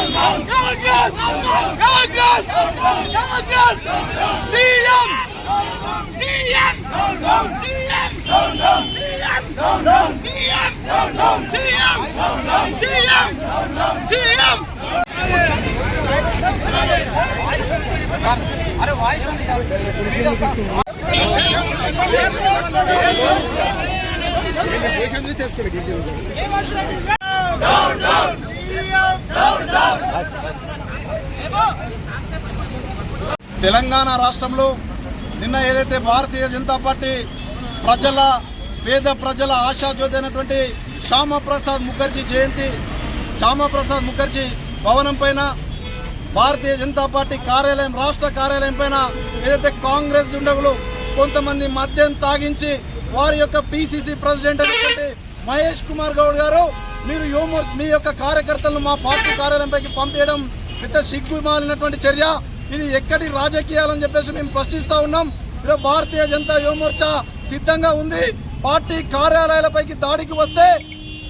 Congress Congress Congress CM CM CM CM CM CM CM CM array voice வந்து తెలంగాణ రాష్ట్రంలో నిన్న ఏదైతే భారతీయ Janata party ప్రజల పేద ప్రజల ఆశాజ్యోతి అయినటువంటి శ్యామప్రసాద్ ముఖర్జీ జయంతి శ్యామప్రసాద్ ముఖర్జీ భవనం పైన భారతీయ జనతా పార్టీ కార్యాలయం రాష్ట్ర కార్యాలయం పైన ఏదైతే కాంగ్రెస్ దుండగులు కొంతమంది మద్యం తాగించి వారి యొక్క పిసిసి ప్రెసిడెంట్ అయినటువంటి మహేష్ కుమార్ గౌడ్ గారు మీరు యోమో మీ యొక్క కార్యకర్తలను మా పార్టీ కార్యాలయంపైకి పంపించడం పెద్ద సిగ్గుమాలినటువంటి చర్య. ఇది ఎక్కడి రాజకీయాలని చెప్పేసి మేము ప్రశ్నిస్తూ ఉన్నాం. ఈరోజు భారతీయ జనతా యువమోర్చా సిద్ధంగా ఉంది. పార్టీ కార్యాలయాలపైకి దాడికి వస్తే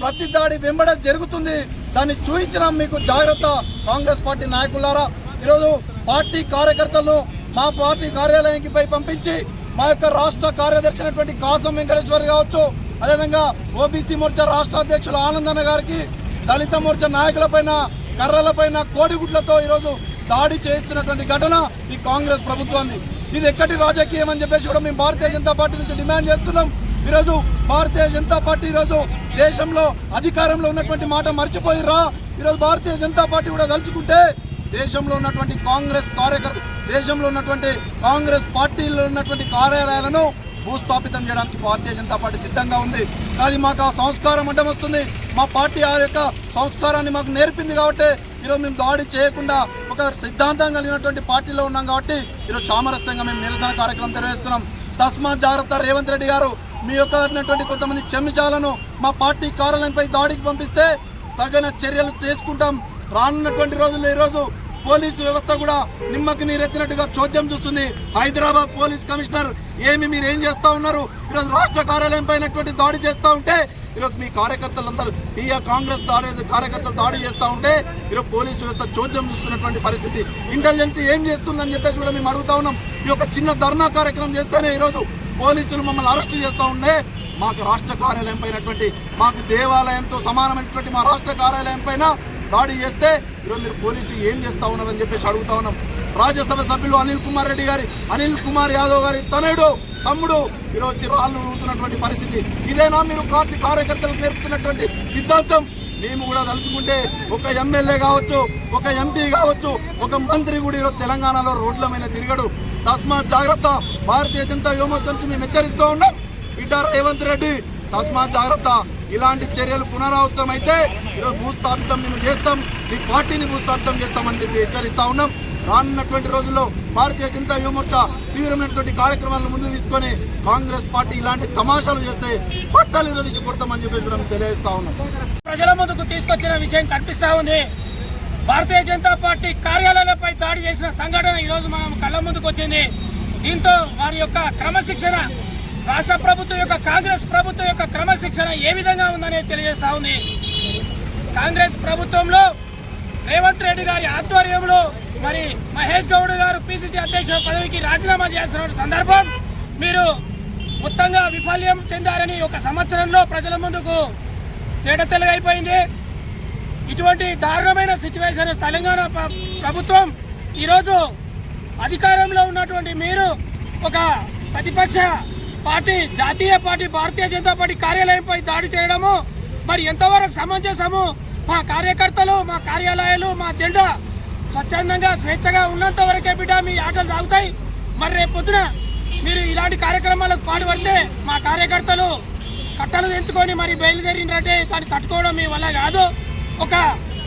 ప్రతి దాడి వెంబడ జరుగుతుంది. దాన్ని చూపించడం మీకు జాగ్రత్త కాంగ్రెస్ పార్టీ నాయకులారా. ఈరోజు పార్టీ కార్యకర్తలను మా పార్టీ కార్యాలయానికి పై పంపించి మా యొక్క రాష్ట్ర కార్యదర్శి అయినటువంటి కాసం వెంకటేశ్వర్ కావచ్చు అదేవిధంగా ఓబీసీ మోర్చా రాష్ట్ర అధ్యక్షులు ఆనందన్న గారికి దళిత మోర్చా నాయకులపైన కర్రలపైన కోడిగుడ్లతో ఈరోజు దాడి చేస్తున్నటువంటి ఘటన ఈ కాంగ్రెస్ ప్రభుత్వాన్ని ఇది ఎక్కడి రాజకీయం అని చెప్పేసి కూడా మేము భారతీయ జనతా పార్టీ నుంచి డిమాండ్ చేస్తున్నాం. ఈరోజు భారతీయ జనతా పార్టీ ఈరోజు దేశంలో అధికారంలో ఉన్నటువంటి మాట మర్చిపోయిరా ఈరోజు భారతీయ జనతా పార్టీ కూడా తలుచుకుంటే దేశంలో ఉన్నటువంటి కాంగ్రెస్ కార్యకర్త దేశంలో ఉన్నటువంటి కాంగ్రెస్ పార్టీలో ఉన్నటువంటి కార్యాలయాలను భూస్థాపితం చేయడానికి భారతీయ జనతా పార్టీ సిద్ధంగా ఉంది. అది మాకు ఆ సంస్కారం అడ్డం వస్తుంది. మా పార్టీ ఆ యొక్క సంస్కారాన్ని మాకు నేర్పింది కాబట్టి ఈరోజు మేము దాడి చేయకుండా ఒక సిద్ధాంతం కలిగినటువంటి పార్టీలో ఉన్నాం కాబట్టి ఈరోజు సామరస్యంగా మేము నిరసన కార్యక్రమం నిర్వహిస్తున్నాం. తస్మాత్ జాగ్రత్త రేవంత్ రెడ్డి గారు మీ యొక్క ఉన్నటువంటి కొంతమంది చెమ్మిచాలను మా పార్టీ కార్యాలయంపై దాడికి పంపిస్తే తగిన చర్యలు తీసుకుంటాం. రానున్నటువంటి రోజుల్లో ఈరోజు పోలీసు వ్యవస్థ కూడా నిమ్మకి నీరెత్తినట్టుగా చోద్యం చూస్తుంది. హైదరాబాద్ పోలీస్ కమిషనర్ ఏమి మీరు ఏం చేస్తా ఉన్నారు? ఈరోజు రాష్ట్ర కార్యాలయం పైనటువంటి దాడి చేస్తూ ఉంటే ఈరోజు మీ కార్యకర్తలందరూ ఈ కాంగ్రెస్ దాడి కార్యకర్తలు దాడి చేస్తూ ఉంటే ఈరోజు పోలీసు వ్యవస్థ చోద్యం చూస్తున్నటువంటి పరిస్థితి. ఇంటెలిజెన్స్ ఏం చేస్తుందని చెప్పేసి కూడా మేము అడుగుతా ఉన్నాం. ఈ యొక్క చిన్న ధర్నా కార్యక్రమం చేస్తేనే ఈరోజు పోలీసులు మమ్మల్ని అరెస్ట్ చేస్తూ ఉండే మాకు రాష్ట్ర కార్యాలయం పైనటువంటి మాకు దేవాలయంతో సమానమైనటువంటి మా రాష్ట్ర కార్యాలయం పైన దాడి చేస్తే ఈరోజు మీరు పోలీసు ఏం చేస్తా ఉన్నారని చెప్పేసి అడుగుతా ఉన్నాం. రాజ్యసభ సభ్యులు అనిల్ కుమార్ రెడ్డి గారి అనిల్ కుమార్ యాదవ్ గారి తనయుడు తమ్ముడు ఈరోజు వచ్చి రాళ్ళు ఊరుతున్నటువంటి పరిస్థితి. ఇదేనా మీరు పార్టీ కార్యకర్తలకు నేర్పుతున్నటువంటి సిద్ధాంతం? మేము కూడా తలుచుకుంటే ఒక ఎమ్మెల్యే కావచ్చు ఒక ఎంపీ కావచ్చు ఒక మంత్రి కూడా ఈరోజు తెలంగాణలో రోడ్ల మీద తిరగడు. తస్మాత్ జాగ్రత్త భారతీయ జనతా యువమోర్చా మేము హెచ్చరిస్తూ ఉన్నాం. బిడ్డ రేవంత్ రెడ్డి తస్మాత్ జాగ్రత్త. ఇలాంటి చర్యలు పునరావృతం అయితే ఈరోజు భూస్థాపితం మేము చేస్తాం. ఈ పార్టీని భూస్థాపితం చేస్తామని చెప్పి హెచ్చరిస్తా ఉన్నాం. రానున్నటువంటి రోజుల్లో భారతీయ జనతా యువమోర్చా తీవ్రమైనటువంటి కార్యక్రమాలను ముందు తీసుకొని కాంగ్రెస్ పార్టీ ఇలాంటి తమాషాలు చేస్తే పట్టాలు విరోధించి కొడతామని చెప్పేసి మనం తెలియజేస్తా ఉన్నాం. ప్రజల ముందుకు తీసుకొచ్చిన విషయం కనిపిస్తా ఉంది. భారతీయ జనతా పార్టీ కార్యాలయాలపై దాడి చేసిన సంఘటన ఈరోజు మనం కళ్ళ ముందుకు వచ్చింది. దీంతో వారి యొక్క క్రమశిక్షణ రాష్ట్ర ప్రభుత్వం యొక్క కాంగ్రెస్ ప్రభుత్వం యొక్క క్రమశిక్షణ ఏ విధంగా ఉందనేది తెలియజేస్తా ఉంది. కాంగ్రెస్ ప్రభుత్వంలో రేవంత్ రెడ్డి గారి ఆధ్వర్యంలో మరి మహేష్ గౌడ్ గారు పిసిసి అధ్యక్ష పదవికి రాజీనామా చేసిన సందర్భం మీరు మొత్తంగా విఫల్యం చెందారని ఒక సంవత్సరంలో ప్రజల ముందుకు తేటతెల్లగైపోయింది ఇటువంటి దారుణమైన సిచ్యువేషన్ తెలంగాణ ప్రభుత్వం ఈరోజు అధికారంలో ఉన్నటువంటి మీరు ఒక ప్రతిపక్ష పార్టీ జాతీయ పార్టీ భారతీయ జనతా పార్టీ కార్యాలయంపై దాడి చేయడము మరి ఎంతవరకు సమంజసము? మా కార్యకర్తలు మా కార్యాలయాలు మా జెండా స్వచ్ఛందంగా స్వేచ్ఛగా ఉన్నంత వరకే బిడ్డ మీ ఆటలు సాగుతాయి. మరి రేపు పొద్దున మీరు ఇలాంటి కార్యక్రమాలకు పాల్పడితే మా కార్యకర్తలు కట్టలు తెంచుకొని మరి బయలుదేరినట్టే దాన్ని తట్టుకోవడం మీ వల్ల కాదు. ఒక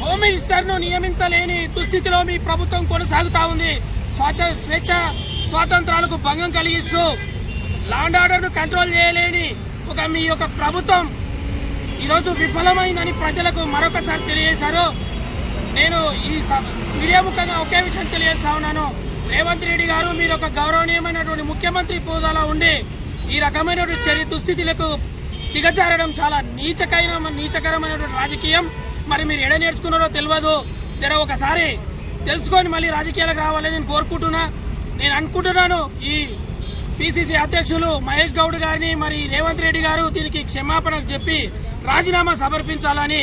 హోమ్ మినిస్టర్ను నియమించలేని దుస్థితిలో మీ ప్రభుత్వం కొనసాగుతా ఉంది. స్వచ్ఛ స్వేచ్ఛ స్వాతంత్రాలకు భంగం కలిగిస్తూ లాండ్ ఆర్డర్ను కంట్రోల్ చేయలేని ఒక మీ యొక్క ప్రభుత్వం ఈరోజు విఫలమైందని ప్రజలకు మరొకసారి తెలియజేశారు. నేను ఈ మీడియా ముఖ్యంగా ఒకే విషయం తెలియజేస్తా ఉన్నాను. రేవంత్ రెడ్డి గారు మీరు ఒక గౌరవనీయమైనటువంటి ముఖ్యమంత్రి హోదాలో ఉండి ఈ రకమైనటువంటి చర్య దుస్థితులకు దిగజారడం చాలా నీచకైన నీచకరమైనటువంటి రాజకీయం. మరి మీరు ఎడ నేర్చుకున్నారో తెలియదు జర ఒకసారి తెలుసుకొని మళ్ళీ రాజకీయాలకు రావాలని నేను కోరుకుంటున్నా. నేను అనుకుంటున్నాను ఈ పిసిసి అధ్యక్షులు మహేష్ గౌడ్ గారిని మరి రేవంత్ రెడ్డి గారు దీనికి క్షమాపణ చెప్పి రాజీనామా సమర్పించాలని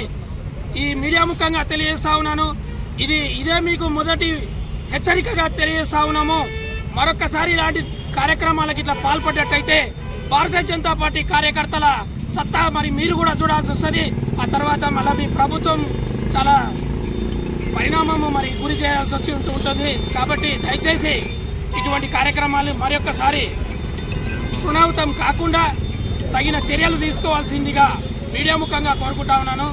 ఈ మీడియా ముఖంగా తెలియజేస్తా ఉన్నాను. ఇది ఇదే మీకు మొదటి హెచ్చరికగా తెలియజేస్తా ఉన్నాము. మరొకసారి ఇలాంటి కార్యక్రమాలకు ఇట్లా పాల్పడ్డట్టయితే భారతీయ జనతా పార్టీ కార్యకర్తల సత్తా మరి మీరు కూడా చూడాల్సి వస్తుంది. ఆ తర్వాత మళ్ళీ మీ ప్రభుత్వం చాలా పరిణామము మరి గురి చేయాల్సి వచ్చి ఉంటూ ఉంటుంది. కాబట్టి దయచేసి ఇటువంటి కార్యక్రమాలు మరొకసారి పునరావృతం కాకుండా తగిన చర్యలు తీసుకోవాల్సిందిగా మీడియా ముఖంగా కోరుకుంటా ఉన్నాను.